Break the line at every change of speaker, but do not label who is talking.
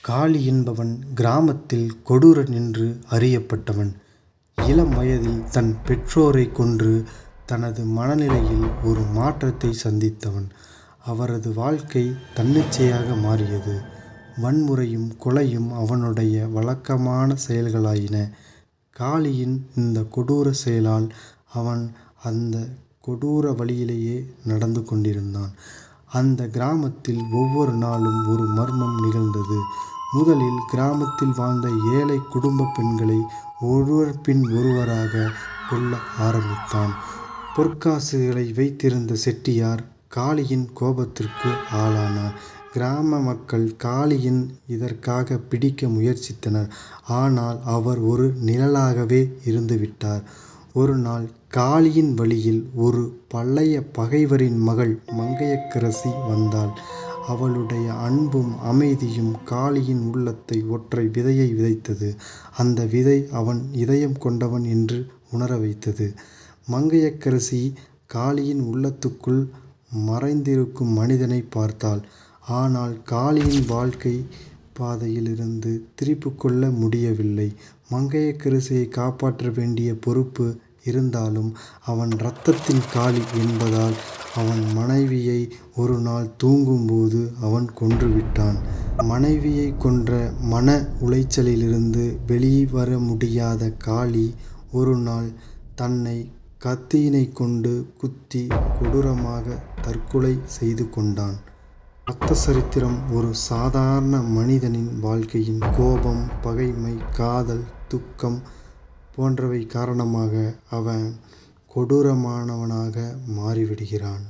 காளி என்பவன் கிராமத்தில் கொடூரன் என்று அறியப்பட்டவன். இளம் வயதில் தன் பெற்றோரைக் கொன்று தனது மனநிலையில் ஒரு மாற்றத்தை சந்தித்தவன். அவரது வாழ்க்கை தன்னிச்சையாக மாறியது. வன்முறையும் கொலையும் அவனுடைய வழக்கமான செயல்களாயின. காளியின் இந்த கொடூர செயலால் அவன் அந்த கொடூர வழியிலேயே நடந்து கொண்டிருந்தான். அந்த கிராமத்தில் ஒவ்வொரு நாளும் ஒரு மர்மம் நிகழ்ந்தது. முதலில் கிராமத்தில் வாழ்ந்த ஏழை குடும்ப பெண்களை ஒருவர் பின் ஒருவராக கொல்ல ஆரம்பித்தான். பொற்காசுகளை வைத்திருந்த செட்டியார் காளியின் கோபத்திற்கு ஆளானார். கிராம மக்கள் காளியின் இதற்காக பிடிக்க முயற்சித்தனர். ஆனால் அவர் ஒரு நிழலாகவே இருந்துவிட்டார். ஒரு நாள் காளியின் வழியில் ஒரு பழைய பகைவரின் மகள் மங்கையக்கரசி வந்தாள். அவளுடைய அன்பும் அமைதியும் காளியின் உள்ளத்தை ஒற்றை விதையை விதைத்தது. அந்த விதை அவன் இதயம் கொண்டவன் என்று உணர வைத்தது. மங்கையக்கரசி காளியின் உள்ளத்துக்குள் மறைந்திருக்கும் மனிதனை பார்த்தாள். ஆனால் காளியின் வாழ்க்கை பாதையில் இருந்து திருப்பிக் கொள்ள முடியவில்லை. மங்கையர்க்கரசியைக் காப்பாற்ற வேண்டிய பொறுப்பு இருந்தாலும் அவன் ரத்தத்தின் காளி என்பதால் அவன் மனைவியை ஒரு நாள் தூங்கும்போது அவன் கொன்றுவிட்டான். மனைவியைக் கொன்ற மன உளைச்சலிலிருந்து வெளிவர முடியாத காளி ஒரு நாள் தன்னை கத்தியினைக் கொண்டு குத்தி கொடூரமாக தற்கொலை செய்து கொண்டான். ரத்த சரித்திரம் ஒரு சாதாரண மனிதனின் வாழ்க்கையின் கோபம் பகைமை காதல் துக்கம் போன்றவை காரணமாக அவன் கொடூரமானவனாக மாறிவிடுகிறான்.